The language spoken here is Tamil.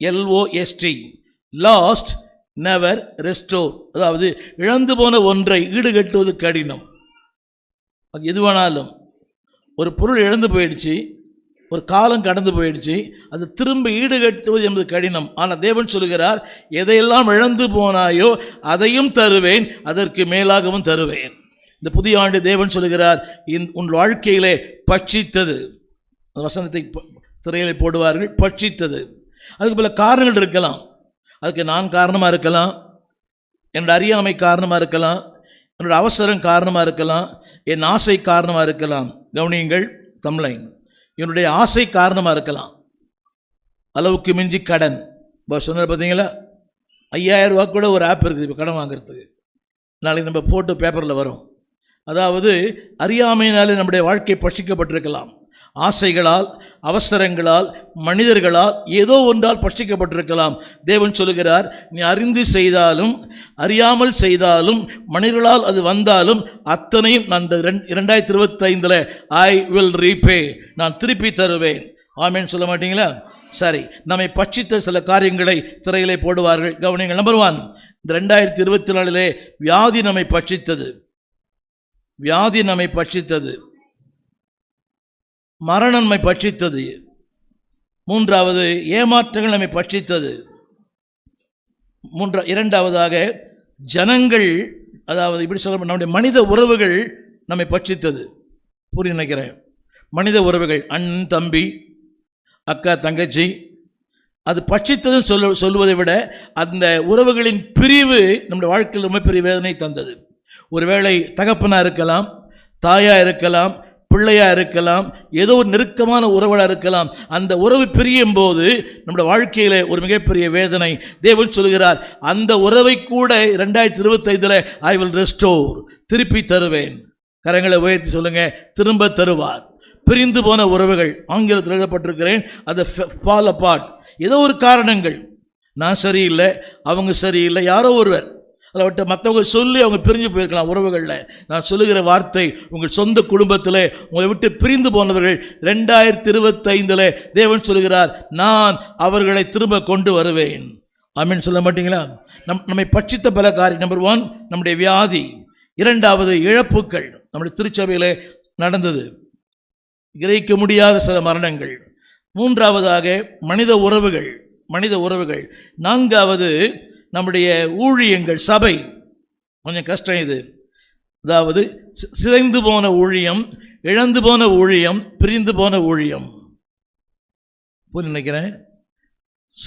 எல்ஓஎஸ்டி லாஸ்ட் நெவர் ரெஸ்டோர் அதாவது இழந்து போன ஒன்றை ஈடுகட்டுவது கடினம். அது எதுவானாலும் ஒரு பொருள் இழந்து போயிடுச்சு ஒரு காலம் கடந்து போயிடுச்சு அது திரும்ப ஈடுகட்டுவது என்பது கடினம். ஆனால் தேவன் சொல்கிறார் எதையெல்லாம் இழந்து போனாயோ அதையும் தருவேன் அதற்கு மேலாகவும் தருவேன். இந்த புதிய ஆண்டு தேவன் சொல்கிறார் இந் உன் வாழ்க்கையிலே பட்சித்தது. வசனத்தை திரையிலே போடுவார்கள் பட்சித்தது. அதுக்கு பல காரணங்கள் இருக்கலாம். அதுக்கு நான் காரணமாக இருக்கலாம். என்னோட அறியாமை காரணமாக இருக்கலாம். என்னோட அவசரம் காரணமாக இருக்கலாம். என் ஆசை காரணமாக இருக்கலாம். கவனியுங்கள் தமிழை என்னுடைய ஆசை காரணமாக இருக்கலாம். அளவுக்கு மிஞ்சி கடன். இப்போ சொன்னார் பார்த்தீங்களா ஐயாயிரம் ரூபா கூட ஒரு ஆப் இருக்குது இப்போ கடன் வாங்குறதுக்கு. நாளைக்கு நம்ம ஃபோட்டோ பேப்பரில் வரும். அதாவது அறியாமையினாலே நம்முடைய வாழ்க்கை பட்சிக்கப்பட்டிருக்கலாம் ஆசைகளால் அவசரங்களால் மனிதர்களால் ஏதோ ஒன்றால் பட்சிக்கப்பட்டிருக்கலாம். தேவன் சொல்லுகிறார் நீ அறிந்து செய்தாலும் அறியாமல் செய்தாலும் மனிதர்களால் அது வந்தாலும் அத்தனையும் நான் இந்த ரெண் இரண்டாயிரத்தி இருபத்தைந்தில் ஐ வில் ரீபே நான் திருப்பி தருவேன். ஆமேன்னு சொல்ல மாட்டீங்களா? சரி. நம்மை பட்சித்த சில காரியங்களை திரையிலே போடுவார்கள். கவனிங்கள் நம்பர் ஒன் இந்த ரெண்டாயிரத்தி இருபத்தி நாலிலே வியாதி நம்மை பட்சித்தது. வியாதி நம்மை பட்சித்தது. மரணம் நம்மை பட்சித்தது. மூன்றாவது ஏமாற்றங்கள் நம்மை பட்சித்தது. மூன்றா இரண்டாவதாக ஜனங்கள் அதாவது இப்படி சொல்ல நம்முடைய மனித உறவுகள் நம்மை பட்சித்தது. புரிய நினைக்கிறேன். மனித உறவுகள் அண்ணன் தம்பி அக்கா தங்கச்சி அது பட்சித்தது சொல்ல சொல்லுவதை விட அந்த உறவுகளின் பிரிவு நம்முடைய வாழ்க்கையில் ரொம்ப பெரிய வேதனை தந்தது. ஒருவேளை தகப்பனாக இருக்கலாம் தாயாக இருக்கலாம் பிள்ளையாக இருக்கலாம் ஏதோ ஒரு நெருக்கமான உறவாக இருக்கலாம் அந்த உறவு பிரியும் போது நம்முடைய வாழ்க்கையில் ஒரு மிகப்பெரிய வேதனை. தேவன் சொல்கிறார் அந்த உறவை கூட ரெண்டாயிரத்தி இருபத்தைந்தில் ஐ வில் ரெஸ்டோர் திருப்பி தருவேன். கரங்களை உயர்த்தி சொல்லுங்கள் திரும்ப தருவார். பிரிந்து போன உறவுகள் ஆங்கிலத்தில் எழுதப்பட்டிருக்கிறேன் அதை ஃபால் அப்பார்ட் ஏதோ ஒரு காரணங்கள். நான் சரியில்லை அவங்க சரியில்லை யாரோ ஒருவர். அதை விட்டு மற்றவங்க சொல்லி அவங்க பிரிஞ்சு போயிருக்கலாம் உறவுகளில். நான் சொல்லுகிற வார்த்தை உங்கள் சொந்த குடும்பத்தில் உங்களை விட்டு பிரிந்து போனவர்கள் ரெண்டாயிரத்தி இருபத்தைந்தில் தேவன் சொல்கிறார் நான் அவர்களை திரும்ப கொண்டு வருவேன். அப்படின்னு சொல்ல மாட்டீங்களா? நம் நம்மை பட்சித்த பல காரியம். நம்பர் ஒன் நம்முடைய வியாதி. இரண்டாவது இழப்புக்கள் நம்முடைய திருச்சபையில் நடந்தது. கிரகிக்க முடியாத சில மரணங்கள். மூன்றாவதாக மனித உறவுகள். மனித உறவுகள். நான்காவது நம்முடைய ஊழியங்கள் சபை. கொஞ்சம் கஷ்டம் இது. அதாவது சி- சிதைந்து போன ஊழியம் இழந்து போன ஊழியம் பிரிந்து போன ஊழியம். புரிய நினைக்கிறேன்?